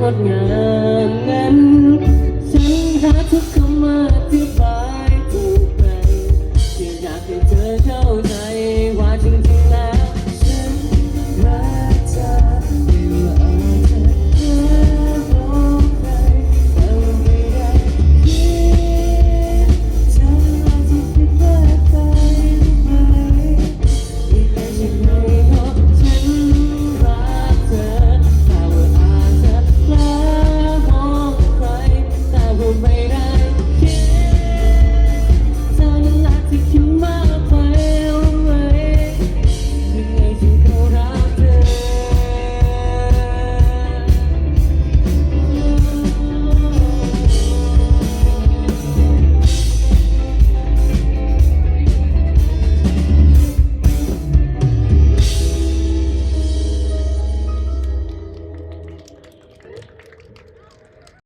งดงามนั้น ฉันหาทุกคำว่าที่